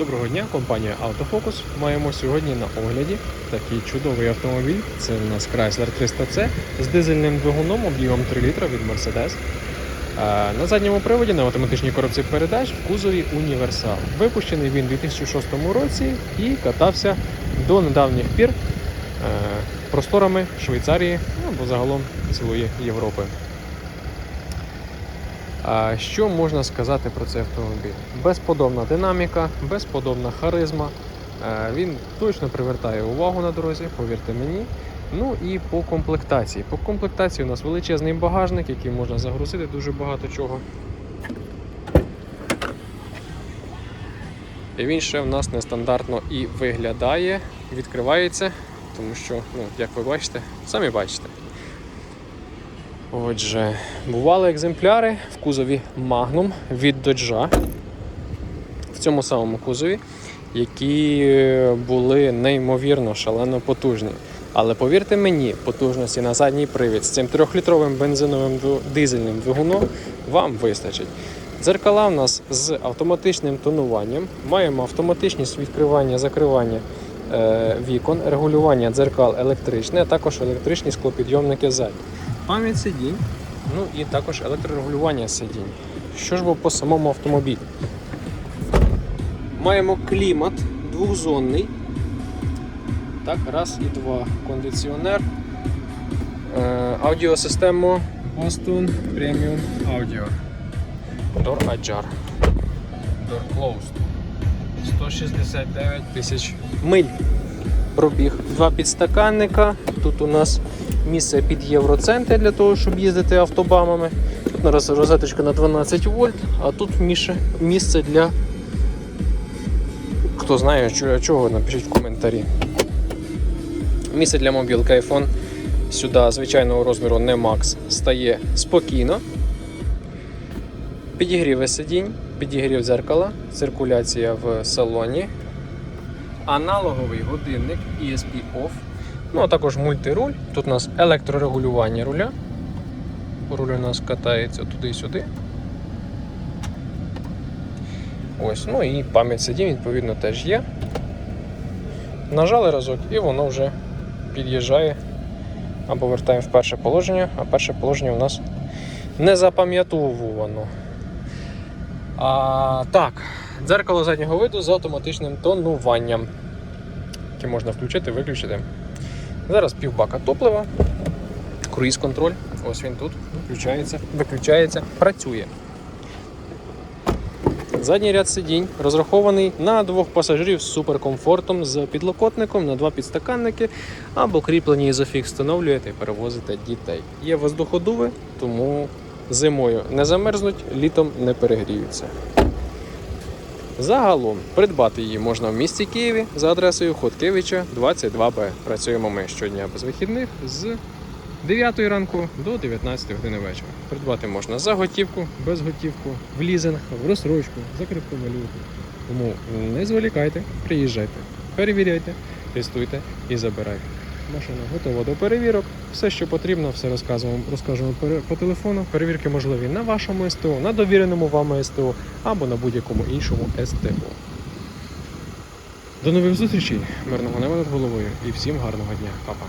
Доброго дня, компанія Autofocus. Маємо сьогодні на огляді такий чудовий автомобіль. Це у нас Chrysler 300C з дизельним двигуном об'ємом 3 літра від Mercedes. Е, На задньому приводі на автоматичній коробці передач в кузові Універсал. Випущений він у 2006 році і катався до недавніх пір е, просторами Швейцарії ну, або загалом цілої Європи. Що можна сказати про цей автомобіль? Безподобна динаміка, безподобна харизма. Е, Він точно привертає увагу на дорозі, повірте мені. Ну і по комплектації. По комплектації у нас величезний багажник, який можна загрузити дуже багато чого. І він ще в нас нестандартно і виглядає, відкривається, тому що, ну, як ви бачите, самі бачите. Отже, бували екземпляри в кузові Magnum від Dodge, в цьому самому кузові, які були неймовірно шалено потужні. Але повірте мені, потужності на задній привід з цим трьохлітровим бензиновим дизельним двигуном вам вистачить. Дзеркала в нас з автоматичним тонуванням. Маємо автоматичність відкривання, закривання е, вікон, регулювання дзеркал електричне, а також електричні склопідйомники ззаді. Пам'ять сидінь, ну і також електрорегулювання сидінь. Що ж бо по самому автомобілі? Маємо клімат двохзонний. Так, раз і два. Кондиціонер. Е, аудіосистему Boston Premium Audio. Door Ajar. Door Closed. 169 тисяч миль. Пробіг. Два підстаканника. Тут у нас місце під євроцентри для того, щоб їздити автобамами. Тут розеточка на 12 вольт, а тут місце для. Хто знає, чого, напишіть в коментарі. Місце для мобілки iPhone сюди звичайного розміру не Max стає спокійно. Підігріви сидінь, підігрів дзеркала, циркуляція в салоні, аналоговий годинник ESP Off, ну а також мультируль. Тут у нас електрорегулювання руля. Руль у нас катається туди-сюди. Ось, ну і пам'ять сидінь, відповідно, теж є. Нажали разок і воно вже під'їжджає або вертаємо в перше положення, а перше положення у нас не запам'ятовувано. А, так, дзеркало заднього виду з автоматичним тонуванням, яке можна включити, виключити. Зараз півбака топлива, круїз контроль. Ось він тут включається, виключається, працює. Задній ряд сидінь розрахований на двох пасажирів з суперкомфортом, з підлокотником на два підстаканники або кріплені ізофікс встановлюєте і перевозите дітей. Є воздуходуви, тому зимою не замерзнуть, літом не перегріються. Загалом придбати її можна в місті Києві за адресою Хоткевича 22Б. Працюємо ми щодня без вихідних з 9 ранку до 19 години вечора. Придбати можна за готівку, без готівку, в лізинг, в розсрочку, за криптовалюту. Тому не зволікайте, приїжджайте, перевіряйте, тестуйте і забирайте. Машина готова до перевірок. Все, що потрібно, все розказуємо, розкажемо по телефону. Перевірки можливі на вашому СТО, на довіреному вам СТО або на будь-якому іншому СТО. До нових зустрічей, мирного неба над головою і всім гарного дня, Па-па.